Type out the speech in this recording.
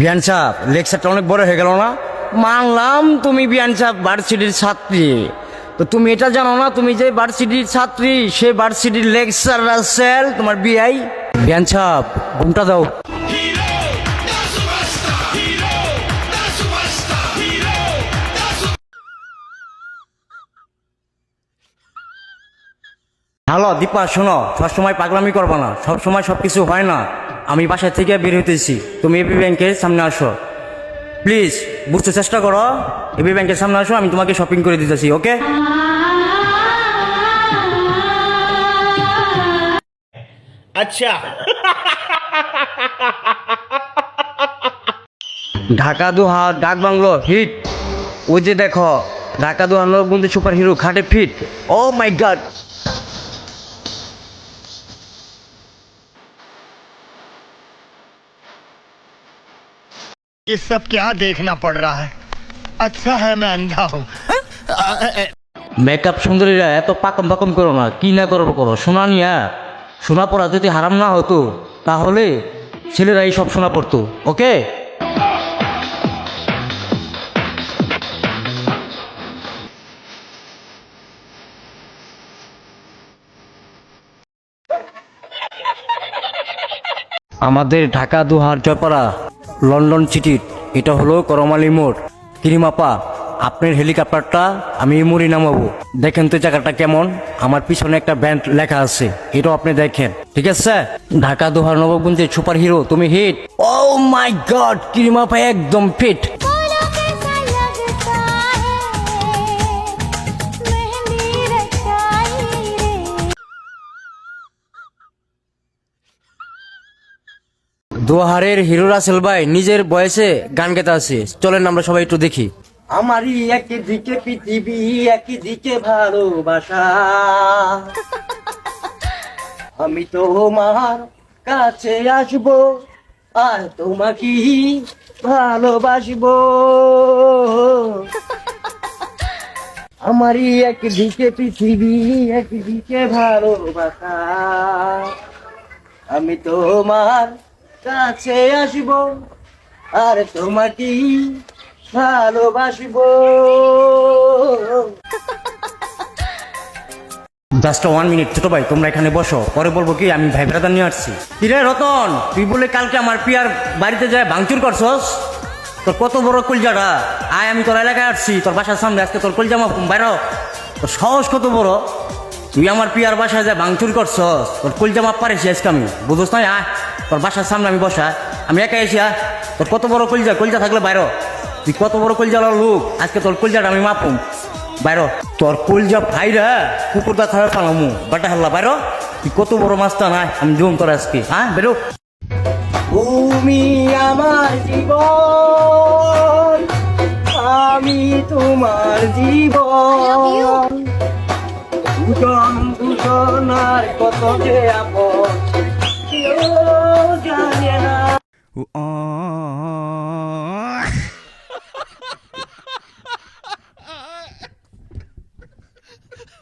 বিয়ান সাহেব লেকচারটা অনেক বড় হয়ে গেল না? মানলাম তুমি বিয়ান সাহেব ভার্সিটির ছাত্রী। তো তুমি এটা জানো না, তুমি যে ভার্সিটির ছাত্রী, সে ভার্সিটির লেকচার সেল তোমার বিআই বিয়ান সাহেব ঘুমটা দাও। হ্যালো দীপা শোনো সবসময় পাগলামি করব না। সবসময় সব কিছু হয় না। আমি বাসা থেকে বের হইতেছি। তুমি এপি ব্যাংকের সামনে আসো। প্লিজ বুঝতে চেষ্টা করো। এপি ব্যাংকের সামনে আসো আমি তোমাকে শপিং করে দিতেছি ওকে? আচ্ছা। ঢাকা দুহা ডাক বাংলো হিট ওই যে দেখো ঢাকা দুহা নরবন্দি সুপার হিরো খাটে ফিট ও মাই গাড ये सब क्या देखना पड़ रहा है अच्छा है मैं अंधा हूँ মেকআপ সুন্দরীরা এত পাকম পাকম করো না কি না করো করো সোনা নিয়া সোনা পড়া যদি হারাম না হতো তাহলে ছেলেরাই সব সোনা পড়তো ওকে আমাদের ঢাকা দুহার জয়পাড়া লন্ডন সিটির এটা হলো করমালি মোড়। কিরিমাপা আপনার হেলিকপ্টারটা, আমি মুড়ি নামাবো। দেখেন তো জায়গাটা কেমন, আমার পিছনে একটা ব্যান্ড লেখা আছে, এটাও আপনি দেখেন। ঠিক আছে ঢাকা, দোহার, নবগঞ্জের সুপার হিরো তুমি হিট ও মাই গড কিরিমাপা একদম ফিট দোহারের হিরো রাসেল ভাই নিজের বয়সে গান গেতে আছে। চলেন আমরা সবাই একটু দেখি। আমারই একই দিকে পৃথিবী একই দিকে ভালোবাসা। আমি তোমার কাছে আসব আর তোমাকে ভালোবাসবো। আমারই একদিকে পৃথিবী একদিকে ভালোবাসা। আমি তোমার কাছে আসব, আর তোমাকে ভালোবাসব। জাস্ট ওয়ান মিনিট ছোট ভাই, তোমরা এখানে বসো। পরে বলব কি, আমি ভাই ব্রাদার নিয়ে আসছি। কিরে রতন, তুই বলে কালকে আমার পিয়ার বাড়িতে যায় ভাঙচুর করছস? তোর কত বড় কলজাটা? আয়, আমি তোর এলাকায় আসছি, তোর বাসার সামনে আজকে তোর কলজামা বাইর তোর সাহস কত বড়? তুই আমার পিয়ার বাসায় যায় ভাঙচুর করছস তোর কলজামা পারেছি আজকে আমি। বুঝোস না আয় তোর বাসার সামনে আমি বসা আমি একাই এসি আয়। তোর কত বড় কলজা? কলজা থাকলে বাইর তুই কত বড় কলজা লোক? আজকে তোর কলজাটা আমি মাপুম। বাইর তোর কলজা ভাইরা কুকুরদা খাবে পালামু বাটা হাল্লা বাইর তুই কত বড় মাছটা নাই আমি জুম তোর আজকে হ্যাঁ বেরো। তুমি আমার জীবন আমি তোমার জীবন। দুজন দুজনার কত যে আপন কেউ জানে না।